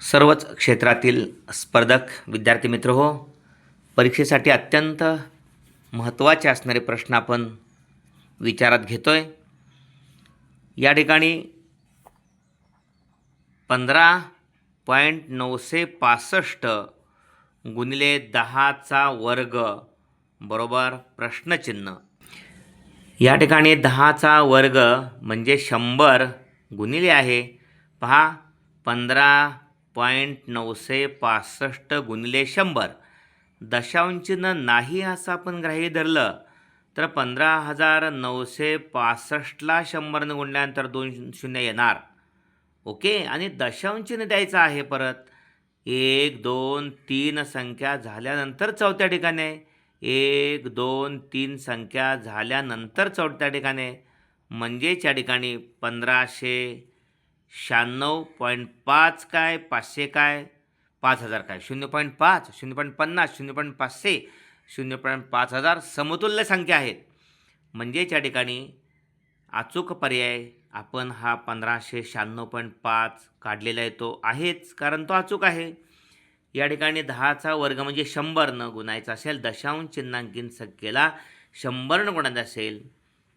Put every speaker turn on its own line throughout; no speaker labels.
सर्वच क्षेत्रातील स्पर्धक विद्यार्थी मित्र हो परीक्षेसाठी अत्यंत महत्त्वाचे असणारे प्रश्न आपण विचारात घेतो आहे या ठिकाणी पंधरा पॉईंट नऊशे पासष्ट गुणिले दहाचा वर्ग बरोबर प्रश्नचिन्ह. या ठिकाणी दहाचा वर्ग म्हणजे शंभर गुणिले आहे. पहा पंधरा पॉईंट नऊशे पासष्ट गुणिले शंभर. दशांशनं नाही असं आपण ग्राही धरलं तर पंधरा हजार नऊशे पासष्टला शंभरनं गुणल्यानंतर दोन शून्य येणार. ओके? आणि दशांशचिन्ह द्यायचं आहे परत. एक दोन तीन संख्या झाल्यानंतर चौथ्या ठिकाणी. आहे. एक दोन तीन संख्या झाल्यानंतर चौथ्या ठिकाणी. म्हणजेच या ठिकाणी पंधराशे शहाण्णव पॉईंट पाच काय पाचशे काय पाच हजार काय? शून्य पॉईंट पाच शून्य पॉईंट पन्नास शून्य पॉईंट पाचशे शून्य पॉईंट पाच हजार समतुल्य संख्या आहेत. म्हणजेच या ठिकाणी अचूक पर्याय आपण हा पंधराशे शहाण्णव पॉईंट पाच काढलेला आहे तो आहेच कारण तो अचूक आहे. या ठिकाणी दहाचा वर्ग म्हणजे शंभरनं गुणायचा असेल दशांश चिन्हांकित संख्येला शंभरनं गुणायचा असेल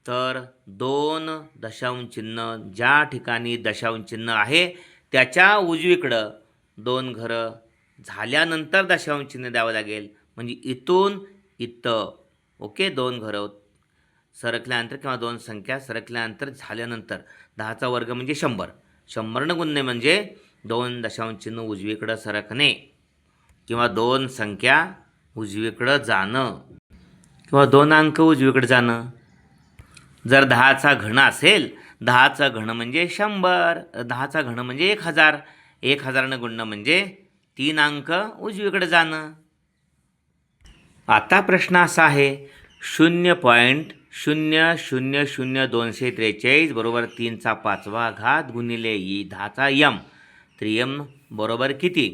तर दोन दशांश चिन्ह ज्या ठिकाणी दशांश चिन्ह आहे त्याच्या उजवीकडं दोन घरं झाल्यानंतर दशांश चिन्ह द्यावं लागेल. म्हणजे इथून इथं. ओके? दोन घरं सरकल्यानंतर किंवा दोन संख्या सरकल्यानंतर झाल्यानंतर. दहाचा वर्ग म्हणजे शंभर. शंभरनं गुन्हे म्हणजे दोन दशांश चिन्ह उजवीकडं सरकणे किंवा दोन संख्या उजवीकडं जाणं किंवा दोन अंक उजवीकडे जाणं. जर दहाचा घन असेल दहाचा घन म्हणजे शंभर दहाचा घन म्हणजे एक हजार. एक हजारनं गुणणं म्हणजे तीन अंक उजवीकडे जाणं. आता प्रश्न असा आहे शून्य पॉईंट शून्य शून्य शून्य दोनशे त्रेचाळीस बरोबर तीनचा पाचवा घात गुणिले ई दहाचा यम. तर यम बरोबर किती?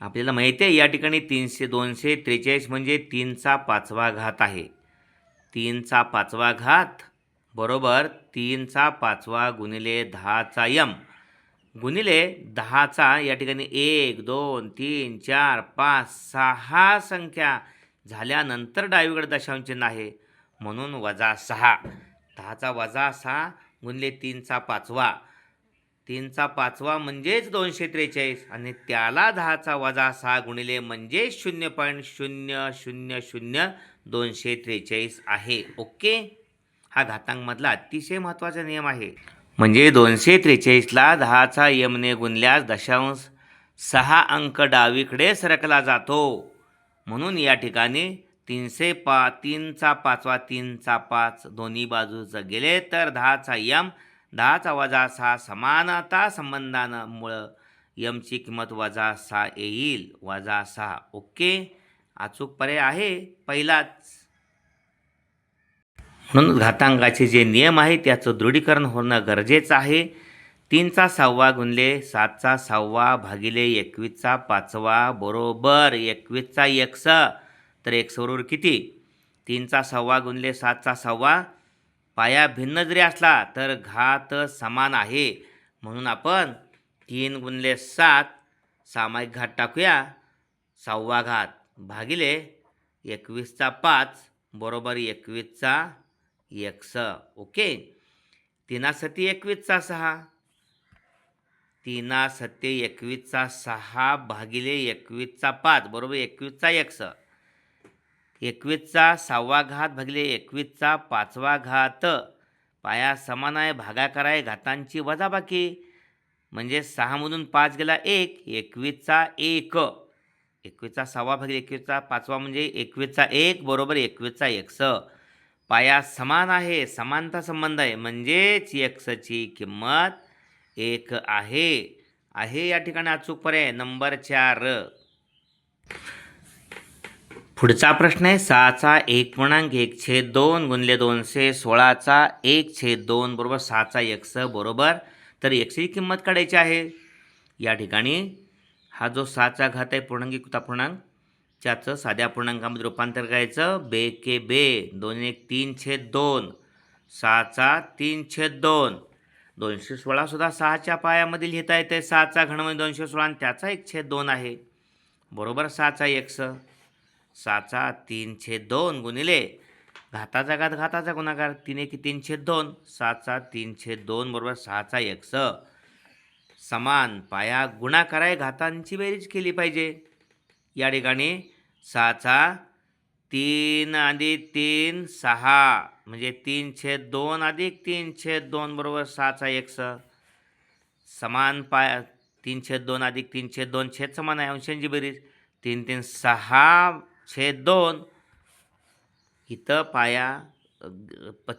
आपल्याला माहिती आहे या ठिकाणी तीनशे दोनशे त्रेचाळीस म्हणजे तीनचा पाचवा घात आहे. तीनचा पाचवा घात बरोबर तीनचा पाचवा गुणिले दहाचा यम. गुणिले दहाचा या ठिकाणी एक दोन तीन चार पाच सहा संख्या झाल्यानंतर डावीकडे दशांश चिन्ह आहे. म्हणून वजा सहा. दहाचा वजा सहा गुणिले तीनचा पाचवा. तीनचा पाचवा म्हणजेच दोनशे त्रेचाळीस आणि त्याला दहाचा वजा सहा गुणिले म्हणजेच शून्य पॉईंट शून्य शून्य शून्य दोनशे त्रेचाळीस आहे. ओके? हा घातांकमधला अतिशय महत्त्वाचा नियम आहे. म्हणजे दोनशे त्रेचाळीसला दहाचा यमने गुणल्यास दशांश सहा अंक डावीकडे सरकला जातो. म्हणून या ठिकाणी तीनशे पा तीनचा पाचवा तीनचा पाच दोन्ही बाजूचं गेले तर दहाचा यम दहाचा वजा सहा समानता संबंधामुळं यमची किंमत वजा सहा येईल वजा सहा. ओके? अचूक पर्याय आहे पहिलाच. म्हणून घातांकाचे जे नियम आहे त्याचं दृढीकरण होणं गरजेचं आहे. तीनचा सहावा गुणले सातचा सहावा भागिले एकवीसचा पाचवा बरोबर एकवीसचा एकस. तर एकस किती? तीनचा सहावा गुणले सातचा सहावा. पाया भिन्न जरी असला तर घात समान आहे. म्हणून आपण तीन गुणले सात सामायिक घात टाकूया. सहावा घात. भागिले एकवीसचा पाच बरोबर एकवीसचा एकस. ओके? तिना सती एकवीसचा सहा. तिना सत्ते एकवीसचा सहा भागिले एकवीसचा पाच बरोबर एकवीसचा एकस. एकवीसचा सहावा घात भागिले एकवीसचा पाचवा घात. पाया समान आहे भागाकार आहे घातांची वजाबाकी. म्हणजे सहामधून पाच गेला एक एकवीसचा एक. एकवीसचा सहावा भागिले एकवीसचा पाचवा म्हणजे एकवीसचा एक बरोबर एकवीसचा एकस. पाया समान आहे समानता संबंध आहे. म्हणजेच एक्सची किंमत एक आहे. आहे या ठिकाणी अचूक पर्याय. नंबर चार. पुढचा प्रश्न आहे सहाचा एक पूर्णांक एक छेद दोन गुणले दोनशे सोळाचा एक छेद दोन बरोबर सहाचा एक्स बरोबर. तर एकसची किंमत काढायची आहे. या ठिकाणी हा जो सहाचा घात आहे पूर्णांकिक पूर्णांक त्याचं साध्या पूर्णांकामध्ये रूपांतर करायचं बे के बे दोन एक तीन छेद दोन सहाचा तीन छेद दोन. दोनशे सोळासुद्धा सहाच्या पायामध्ये लिहिता येते सहाचा घन म्हणजे दोनशे सोळा आणि त्याचा एक छेद दोन आहे. बरोबर सहाचा एक सहाचा तीन छेद दोन गुणिले घाताचा घात घाताचा गुणाकार तीन एक तीन छेद दोन सहाचा तीन छेद दोन बरोबर सहाचा एक्स समान पाया गुणाकाराय घातांची बेरीज केली पाहिजे. या ठिकाणी सहाचा तीन अधिक तीन सहा म्हणजे तीन छेद दोन अधिक तीन छेद दोन बरोबर सहाचा एक स. समान पाय तीन छेद दोन अधिक तीन छेद दोन छेद समान आहे अंशांची बेरीज. तीन तीन सहा छेद दोन. इथं पाया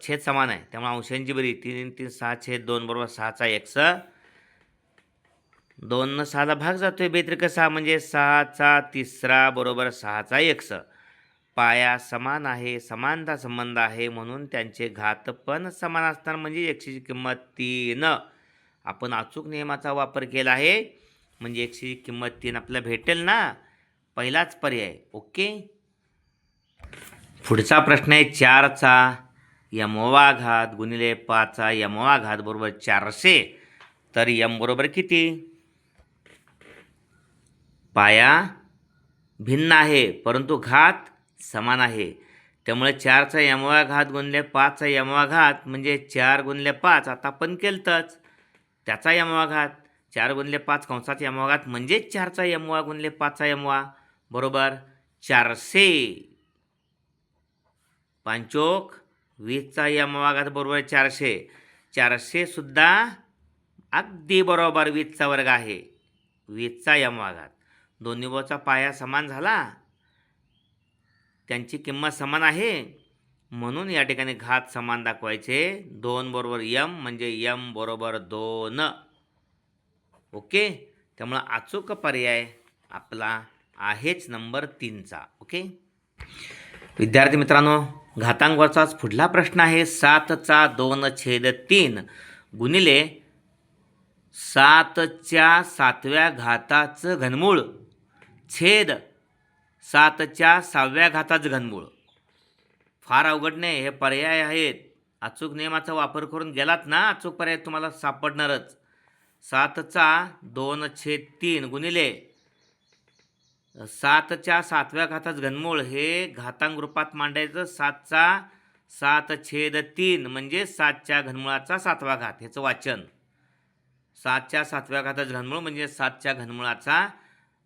छेद समान आहे त्यामुळे अंशांची बेरीज. तीन तीन सहा छेद दोन बरोबर सहाचा एक स. दोन सहाला भाग जातो आहे बेत्रिक सहा म्हणजे सहाचा तिसरा बरोबर सहाचा एक्स. पाया समान आहे समानता संबंध आहे म्हणून त्यांचे घात पण समान असणार म्हणजे एकशेची किंमत तीन. आपण अचूक नियमाचा वापर केला आहे. म्हणजे एकशेची किंमत तीन आपल्याला भेटेल ना? पहिलाच पर्याय. ओके? पुढचा प्रश्न आहे चारचा. यमवा घात गुणिले पाचचा. यमवा घात बरोबर चारशे. तर यम बरोबर किती? पाया भिन्न आहे परंतु घात समान आहे. त्यामुळे चारचा यमवा घात गुणले पाचचा यमवा घात म्हणजे चार गुणले पाच आता आपण केलतंच. त्याचा यमवा घात चार गुणले पाच कंसाचा यमवा घात म्हणजेच चारचा यमवा गुणले पाचचा यमवा. बरोबर? चारशे. पांचोक वीसचा यमवा घात बरोबर चारशे. चारशेसुद्धा अगदी बरोबर वीसचा वर्ग आहे. वीसचा यमवा घात. दोन्ही बोचा पाया समान झाला. त्यांची किंमत समान आहे. म्हणून या ठिकाणी घात समान दाखवायचे. दोन बरोबर यम म्हणजे यम बरोबर दोन. ओके? त्यामुळं अचूक पर्याय आपला आहेच नंबर तीनचा. ओके? विद्यार्थी मित्रांनो घातांकवरचाच पुढला प्रश्न आहे. सातचा दोन छेद तीन. गुणिले सातच्या सातव्या घाताचं घनमूळ. छेद सातच्या सहाव्या घाताच घनमूळ. फार अवघड नाही हे पर्याय आहेत. अचूक नियमाचा वापर करून गेलात ना अचूक पर्याय तुम्हाला सापडणारच. सातचा दोन छेद तीन गुणिले सातच्या सातव्या घाताच घनमूळ हे घातांक रूपात मांडायचं सातचा सात छेद तीन म्हणजे सातच्या घनमुळाचा सातवा घात ह्याचं वाचन. सातच्या सातव्या घाताचं घनमूळ म्हणजे सातच्या घनमुळाचा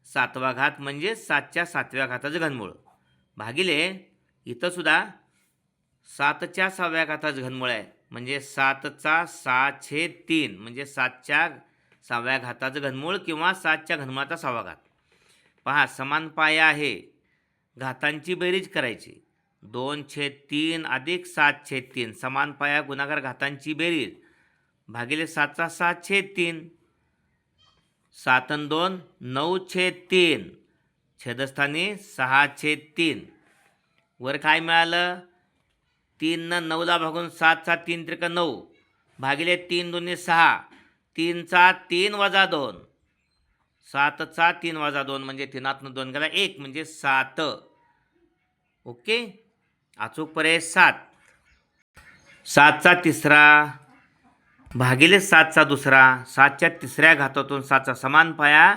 सातवा घात म्हणजे सातच्या सातव्या घाताचं घनमूळ. भागिले इथंसुद्धा सातच्या सहाव्या घाताचं घनमूळ आहे. म्हणजे सातचा सहा छे तीन म्हणजे सातच्या सहाव्या घाताचं घनमूळ किंवा सातच्या घनमुळाचा सहावा घात. पहा समान पाया आहे. घातांची बेरीज करायची. दोन छेद तीन अधिक सात छेद तीन समान पाया गुणाकार घातांची बेरीज. भागिले सातचा सात छेद तीन. सातन दोन नऊ छेद तीन. छेदस्थानी सहा छेद तीन. वर काय मिळालं? तीननं नऊला भागून सात सात तीन त्रिक नऊ. भागिले तीन दोन्ही सहा. तीनचा तीन वजा दोन. सातचा तीन वजा दोन म्हणजे तीनातनं दोन गेला एक म्हणजे सात. ओके? अचूक पर्याय सात. सातचा तिसरा. भागिले सातचा दुसरा सातच्या तिसऱ्या घातातून सातचा समान पाया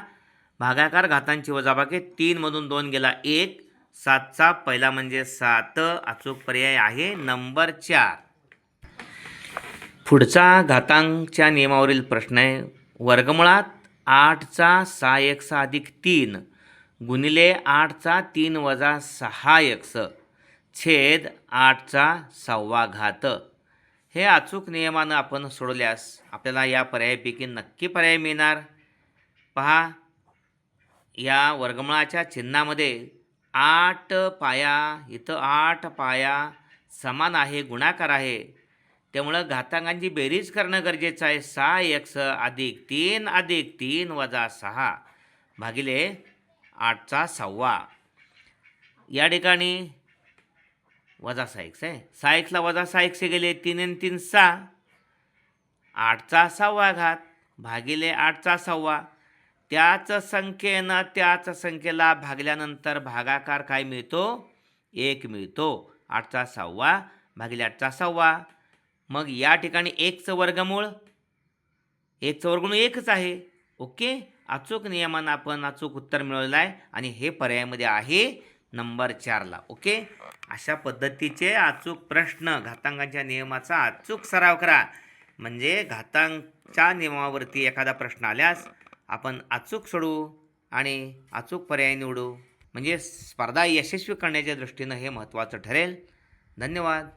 भागाकार घातांची वजाबाकी तीनमधून दोन गेला एक सातचा पहिला म्हणजे सात. अचूक पर्याय आहे नंबर चार. पुढचा घातांकच्या नियमावरील प्रश्न आहे वर्गमुळात आठचा सहा एक्स अधिक तीन गुणिले आठचा तीन वजा सहा एक्स छेद आठचा सहावा घात. हे अचूक नियमानं आपण सोडल्यास आपल्याला या पर्यायापैकी नक्की पर्याय मिळणार. पहा या वर्गमुळाच्या चिन्हामध्ये आठ पाया इथं आठ पाया समान आहे गुणाकार आहे. त्यामुळं घातांकांची बेरीज करणं गरजेचं आहे. सहा एक्स अधिक तीन अधिक तीन वजा सहा भागिले आठचा सहावा या ठिकाणी वजा सहा एक्स आहे सहा एक्सला वजा सहा एक्स गेले तीन आणि तीन सहा. आठचा सहावा घात भागिले आठचा सहावा. त्याच संख्येनं त्याच संख्येला भागल्यानंतर भागाकार काय मिळतो? एक मिळतो. आठचा सहावा भागिले आठचा सहावा. मग या ठिकाणी एकचं वर्गमूळ. एकचं वर्गमूळ एकच आहे. ओके? अचूक नियमानं आपण अचूक उत्तर मिळवलं आहे आणि हे पर्यायामध्ये आहे. नंबर चारला ओके? अशा पद्धतीचे अचूक प्रश्न घातांकांच्या नियमाचा अचूक सराव करा. म्हणजे घातांकच्या नियमावरती एखादा प्रश्न आल्यास आपण अचूक सोडवू आणि अचूक पर्याय निवडू. म्हणजे स्पर्धा यशस्वी करण्याच्या दृष्टीनं हे महत्त्वाचं ठरेल. धन्यवाद.